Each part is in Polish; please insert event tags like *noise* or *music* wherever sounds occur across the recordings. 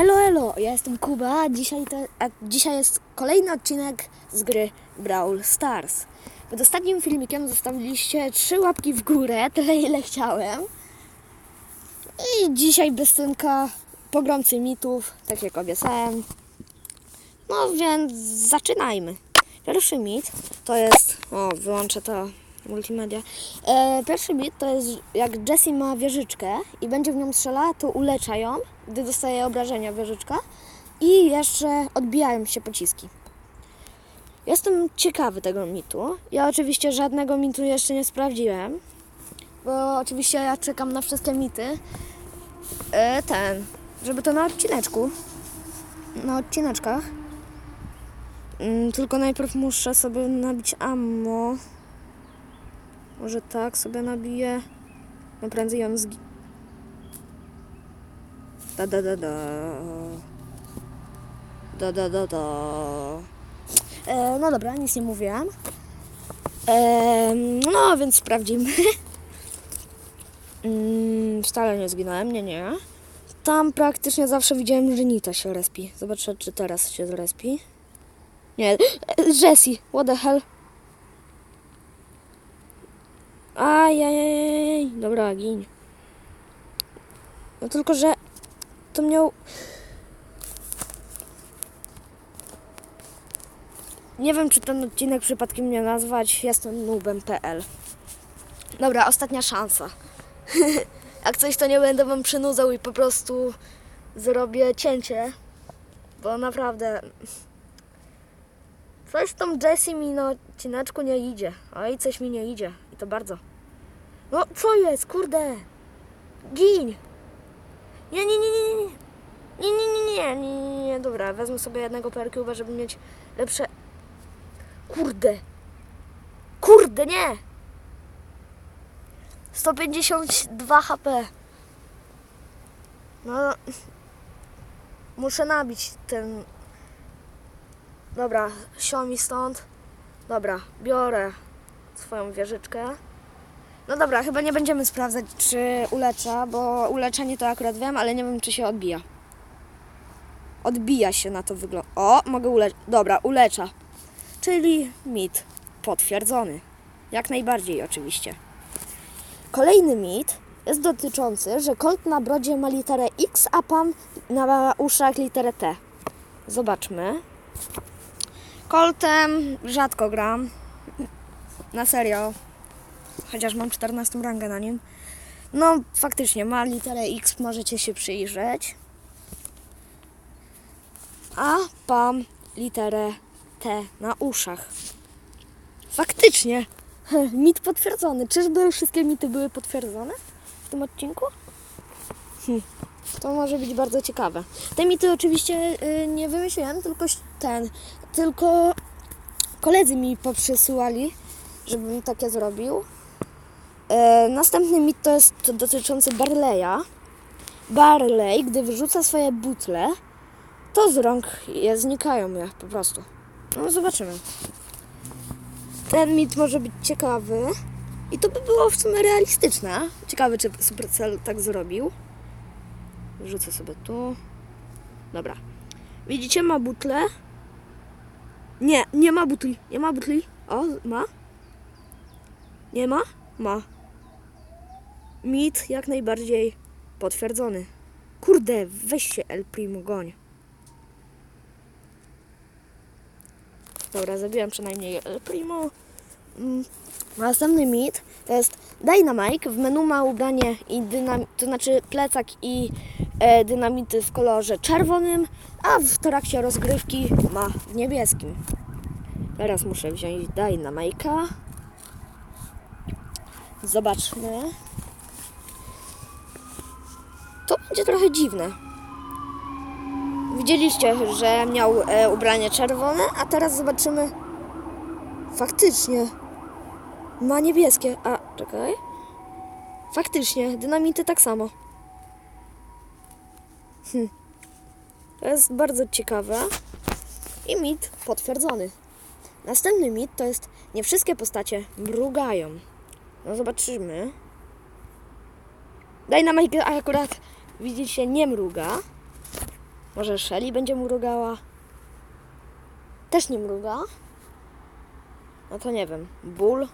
Elo, elo, ja jestem Kuba, dzisiaj, te, a dzisiaj jest kolejny odcinek z gry Brawl Stars. Pod ostatnim filmikiem zostawiliście trzy łapki w górę, tyle ile chciałem. I dzisiaj bestynka pogromcy mitów, tak jak obiecałem. No więc zaczynajmy. Pierwszy mit to jest, o wyłączę to multimedia. E, pierwszy mit to jest jak Jessie ma wieżyczkę i będzie w nią strzelała, to ulecza ją, gdy dostaje obrażenia wieżyczka i jeszcze odbijają się pociski. Jestem ciekawy tego mitu. Ja oczywiście żadnego mitu jeszcze nie sprawdziłem, bo oczywiście ja czekam na wszystkie mity. E, ten, żeby to na odcineczku, na odcineczkach. Mm, Tylko najpierw muszę sobie nabić ammo. Może tak sobie nabiję. No prędzej ją zgi... Da da da da. Da da da da. E, no dobra, nic nie mówiłam. E, no więc sprawdzimy. *laughs* Mm, wcale nie zginąłem, nie, nie. Tam praktycznie zawsze widziałem, że Nita się respi. Zobaczę, czy teraz się zrespi. Nie, e, Jessie, what the hell? Ajajaj, dobra, gin. No tylko, że to miał... Nie wiem, czy ten odcinek przypadkiem nie nazwać Jestem nubem.pl Dobra, ostatnia szansa. *laughs* Jak coś, to nie będę wam przynudzał i po prostu zrobię cięcie. Bo naprawdę... Coś tą Jessie mi na odcineczku nie idzie. Oj, coś mi nie idzie. I to bardzo. No, co jest? Kurde! Gin! Nie, nie, nie, nie, nie. Nie, nie, nie, nie, nie, nie. Dobra, wezmę sobie jednego perkuba, żeby mieć lepsze... Kurde! Kurde, nie! 152 HP. No... Muszę nabić ten... Dobra, mi stąd. Dobra, biorę swoją wieżyczkę. No dobra, chyba nie będziemy sprawdzać, czy ulecza, bo uleczenie to akurat wiem, ale nie wiem, czy się odbija. Odbija się na to wygląda. O, mogę uleczyć. Dobra, ulecza. Czyli mit potwierdzony. Jak najbardziej oczywiście. Kolejny mit jest dotyczący, że Colt na brodzie ma literę X, a Pam na uszach literę T. Zobaczmy. Coltem rzadko gram. Na serio. Chociaż mam 14 rangę na nim. No, faktycznie, ma literę X, możecie się przyjrzeć. A Pam literę T na uszach. Faktycznie. *laughs* Mit potwierdzony. Czyżby wszystkie mity były potwierdzone w tym odcinku? Hm. To może być bardzo ciekawe. Te mity oczywiście y, nie wymyśliłem, tylko ten, tylko koledzy mi poprzysyłali, żebym takie zrobił. E, następny mit to jest dotyczący Barleya. Barley, gdy wyrzuca swoje butle, to z rąk je znikają je po prostu. No zobaczymy. Ten mit może być ciekawy i to by było w sumie realistyczne. Ciekawe, czy Supercell tak zrobił. Rzucę sobie tu. Dobra. Widzicie, ma butlę. Nie, nie ma butli. Nie ma butli. O, ma. Nie ma? Ma. Mit jak najbardziej potwierdzony. Kurde, weź się El Primo, goń. Dobra, zabiłem przynajmniej El Primo. Mm. Następny mit to jest Dynamite. W menu ma ubranie i dynam, to znaczy plecak i dynamity w kolorze czerwonym, a w trakcie rozgrywki ma w niebieskim. Teraz muszę wziąć Dynamite'a. Zobaczmy. To będzie trochę dziwne. Widzieliście, że miał e, ubranie czerwone, a teraz zobaczymy. Faktycznie. Ma niebieskie. A, czekaj. Faktycznie, dynamity tak samo. Hm. To jest bardzo ciekawe. I mit potwierdzony. Następny mit to jest nie wszystkie postacie mrugają. No zobaczymy. Dynamite akurat widzicie nie mruga. Może Shelly będzie mrugała? Też nie mruga? No to nie wiem. Ból?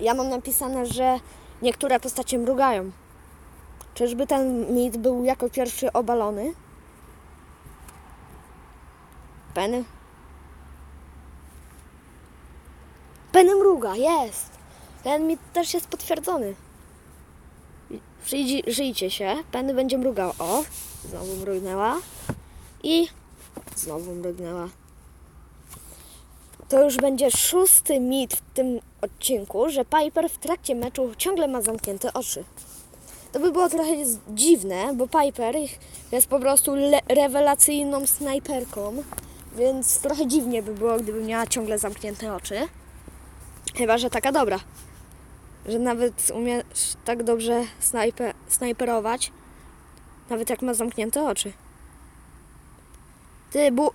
Ja mam napisane, że niektóre postacie mrugają. Czyżby ten mit był jako pierwszy obalony? Penny? Penny mruga, jest! Ten mit też jest potwierdzony. Przyjdź, żyjcie się, Penny będzie mrugał. O, znowu mrugnęła. I znowu mrugnęła. To już będzie szósty mit w tym odcinku, że Piper w trakcie meczu ciągle ma zamknięte oczy. To by było trochę dziwne, bo Piper jest po prostu rewelacyjną snajperką, więc trochę dziwnie by było, gdyby miała ciągle zamknięte oczy. Chyba, że taka dobra. Że nawet umiesz tak dobrze snajpe- snajperować, nawet jak ma zamknięte oczy. Ty, bu...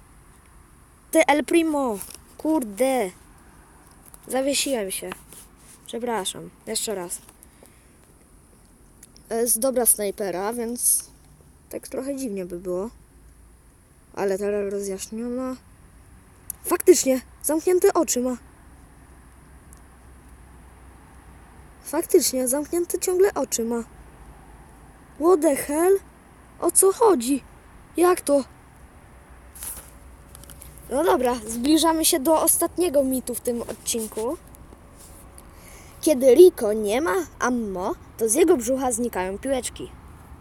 Ty, El Primo! Kurde! Zawiesiłem się. Przepraszam. Jeszcze raz. To jest dobra snajpera, więc tak trochę dziwnie by było. Ale teraz rozjaśniona. Faktycznie, zamknięte oczy ma. Faktycznie, zamknięte ciągle oczy ma. What the hell? O co chodzi? Jak to? No dobra, zbliżamy się do ostatniego mitu w tym odcinku. Kiedy Rico nie ma ammo, to z jego brzucha znikają piłeczki.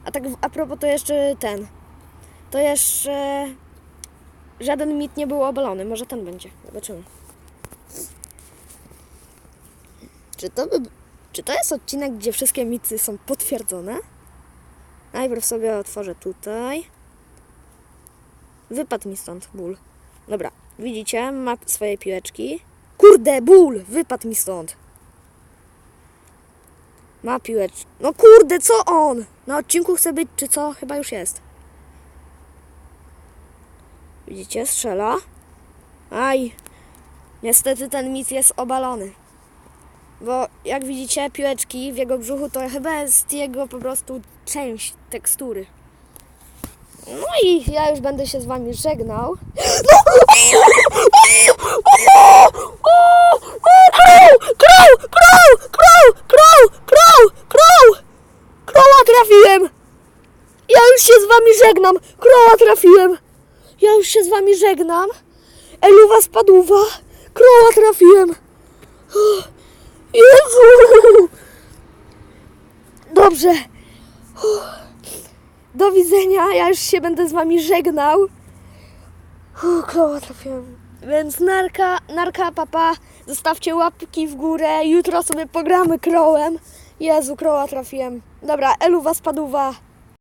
A tak a propos to jeszcze ten. To jeszcze żaden mit nie był obalony. Może ten będzie. Zobaczymy. Czy to, by, czy to jest odcinek, gdzie wszystkie mity są potwierdzone? Najpierw sobie otworzę tutaj. Wypadł mi stąd ból. Dobra, widzicie? Ma swoje piłeczki. Kurde, ból! Wypadł mi stąd. Ma piłeczkę. No kurde, co on? Na odcinku chce być, czy co? Chyba już jest. Widzicie? Strzela. Aj. Niestety ten mit jest obalony. Bo jak widzicie, piłeczki w jego brzuchu to chyba jest jego po prostu część tekstury. No i ja już będę się z wami żegnał. Crow! Crow! Crow! Crow! Crow! Kroła trafiłem! Ja już się z wami żegnam! Kroła trafiłem! Ja już się z wami żegnam! Eluwa spadła! Kroła trafiłem! Jezu! Dobrze. Do widzenia. Ja już się będę z wami żegnał. Koła trafiłem. Więc narka, narka, papa. Zostawcie łapki w górę. Jutro sobie pogramy krołem. Jezu, kroła trafiłem. Dobra, eluwa spadła.